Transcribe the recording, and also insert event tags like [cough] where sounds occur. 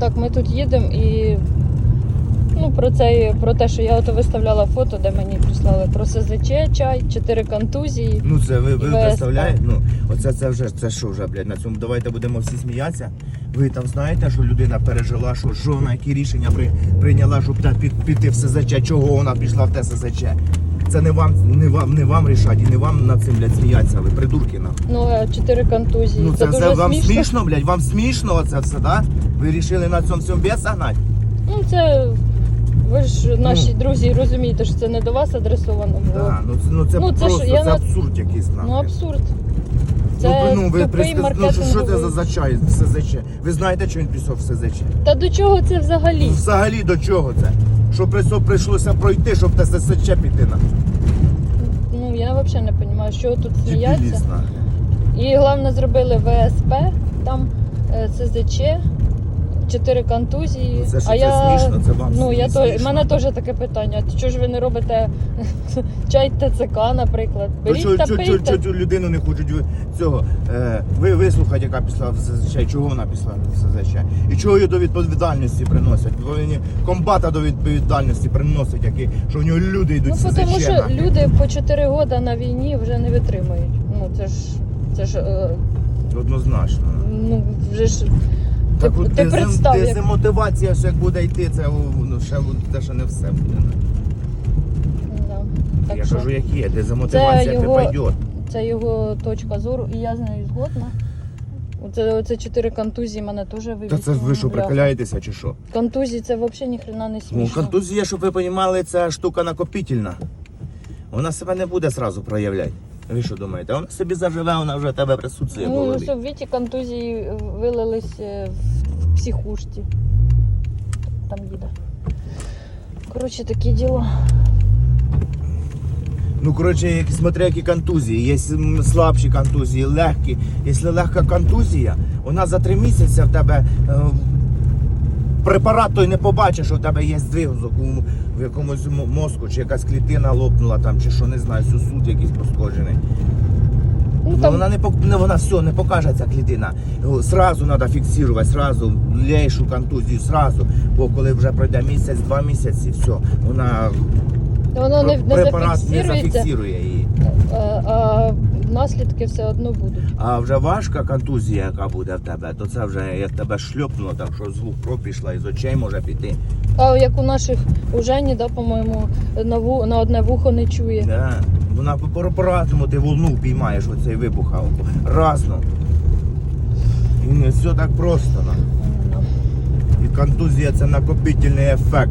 Так, ми тут їдемо і ну, про, це, про те, що я ото виставляла фото, де мені прислали про СЗЧ, чай, 4 контузії. Ну це ви, ви представляєте? Ну, оце це вже це що вже, блядь, на цьому давайте будемо всі сміятися. Ви там знаєте, що людина пережила, що, вона які рішення при, прийняла, щоб та, під, піти в СЗЧ, чого вона пішла в те СЗЧ. Це не вам, не вам, не вам рішати, і не вам над цим, блядь, сміятися, ви придурки нам. Ну, а 4 контузії. Ну це, це, дуже все вам смішно. смішно, блядь, вам смішно оце все, да? Ви вирішили на цьому всьому бес загнати? Ну, це ви ж наші друзі розумієте, що це не до вас адресовано було. Да, ну, це- ну це Ну, це ж просто я це на- абсурд якийсь Ну нахуй. абсурд. Це ну, ви тупий присказ- ну, що, що це за, за чай в СЗЧ? Ви знаєте, що він пішов в СЗЧ? Та до чого це взагалі? Ну, взагалі до чого це? Що прийшло, прийшлося пройти, щоб те СЗЧ піти на Ну я взагалі не розумію, що тут сміяться. І головне зробили ВСП, там е, 4 контузії. Ну, це що, а це я, смішно? Це вам ну, я то, смішно? мене теж таке питання. Чого ж ви не робите [laughs] чай ТЦК, наприклад? То Беріть та чо, чо, пийте. чо, людину не хочуть цього. Е, ви вислухати, яка пішла в СЗЧ, чого вона пішла в СЗЧ? І чого її до відповідальності приносять? Повинні комбата до відповідальності приносять, які, що в нього люди йдуть Ну, в СЗЧ. тому що нахуй. люди по 4 роки на війні вже не витримують. Ну, це ж, це ж, е, Однозначно. ну, вже ж, Так, ти дезем- представ, як дезмотивація, що як буде йти, це ну, ще, це ще не все буде. Да. Так Я що кажу, як є, дезмотивація його- ти пойде. це його точка зору, і я з нею згодна. Оце, оце чотири контузії мене теж Та вивісили. це ви що, прикаляєтеся чи що? Контузії це взагалі ніхрена не Ну, контузія, щоб ви розуміли, це штука накопітельна. Вона себе не буде сразу проявляти. Ви що думаєте? Вона собі заживе, вона вже тебе присутствує в Ну, голові. що в Віті контузії вилились е, в психушці. Там їде. Коротше, такі діла. Ну, коротше, смотря які контузії. Є слабші контузії, легкі. Якщо легка контузія, вона за три місяці в тебе е, препарат той не побачиш, що в тебе є здвиг в якомусь мозку, чи якась клітина лопнула там, чи що не знаю, сусуд якийсь пошкоджений. Ну, Ну, там, вона не пок- не вона все не покаже ця клітина. Його Сразу треба фіксувати, сразу лейшу контузію, сразу. Бо коли вже пройде місяць, два місяці, все, вона воно не, не препарат не зафіксується, зафіксує її. а, а наслідки все одно будуть. А вже важка контузія, яка буде в тебе, то це вже як тебе шльопнуло, так що звук кров пішла, із очей може піти. А як у наших у Жені, да, по-моєму, на, ву, на одне вухо не чує. Да. Вона по- по-разному ти волну піймаєш оцей вибух, разно. І не все так просто. Ну. І контузія це накопительний ефект.